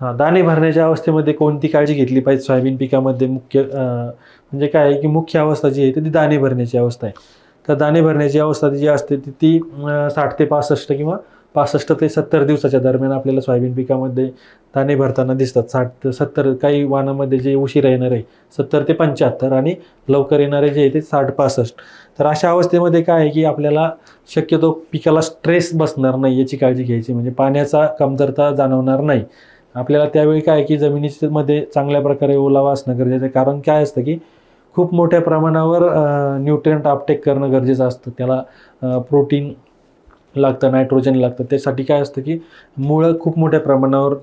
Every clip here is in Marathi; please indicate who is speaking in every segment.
Speaker 1: दाणे भरण्याच्या अवस्थेमध्ये कोणती काळजी घेतली पाहिजे? सोयाबीन पिकामध्ये मुख्य म्हणजे काय आहे की मुख्य अवस्था जी आहे ती दाणे भरण्याची अवस्था आहे. तर दाणे भरण्याची अवस्था जी असते ती ती साठ ते पासष्ट किंवा पासष्ट ते सत्तर दिवसाच्या दरम्यान आपल्याला सोयाबीन पिकामध्ये दाणे भरताना दिसतात. साठ ते सत्तर काही वाणामध्ये जे उशीरा येणार आहे सत्तर ते पंच्याहत्तर आणि लवकर येणारे जे आहे ते साठ पासष्ट. तर अशा अवस्थेमध्ये काय आहे की आपल्याला शक्यतो पिकाला स्ट्रेस बसणार नाही याची काळजी घ्यायची. म्हणजे पाण्याचा कमतरता जाणवणार नाही. आपल्याला त्यावेळी काय आहे की जमिनीमध्ये चांगल्या प्रकारे ओलावा असणं गरजेचं आहे. कारण काय असतं की खूप मोठ्या प्रमाणावर न्यूट्रियंट अपटेक करणं गरजेचं असतं. त्याला प्रोटीन लागतं नायट्रोजन लागतं. त्यासाठी काय असतं की मुळं खूप मोठ्या प्रमाणावर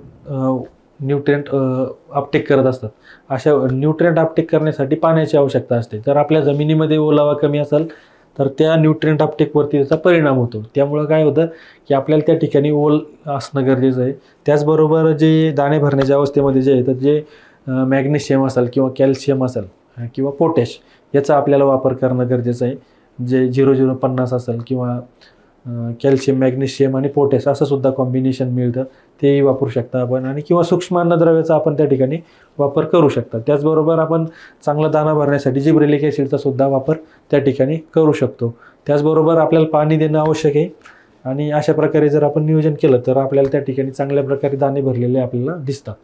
Speaker 1: न्यूट्रियंट अपटेक करत असतात. अशा न्यूट्रियंट अपटेक करण्यासाठी पाण्याची आवश्यकता असते. जर आपल्या जमिनीमध्ये ओलावा कमी असेल तर त्या न्यूट्रिएंट अपटेकवरती त्याचा परिणाम होतो. त्यामुळं काय होतं की आपल्याला त्या ठिकाणी ओल असणं गरजेचं आहे. त्याचबरोबर जे दाणे भरण्याच्या अवस्थेमध्ये जे आहे तर जे मॅग्नेशियम असेल किंवा कॅल्शियम असेल किंवा पोटॅश याचा आपल्याला वापर करणं गरजेचं आहे. जे झिरो झिरो पन्नास असेल किंवा कॅल्शियम मॅग्नेशियम आणि पोटॅश असं सुद्धा कॉम्बिनेशन मिळतं. तेही वापरू शकता आपण. आणि किंवा सूक्ष्म अन्नद्रव्याचा आपण त्या ठिकाणी वापर करू शकता. त्याचबरोबर आपण चांगला दाना भरण्यासाठी जिब्रेलिक ॲसिडचा सुद्धा वापर त्या ठिकाणी करू शकतो. त्याचबरोबर आपल्याला पाणी देणं आवश्यक आहे. आणि अशा प्रकारे जर आपण नियोजन केलं तर आपल्याला त्या ठिकाणी चांगल्या प्रकारे दाणे भरलेले आपल्याला दिसतात.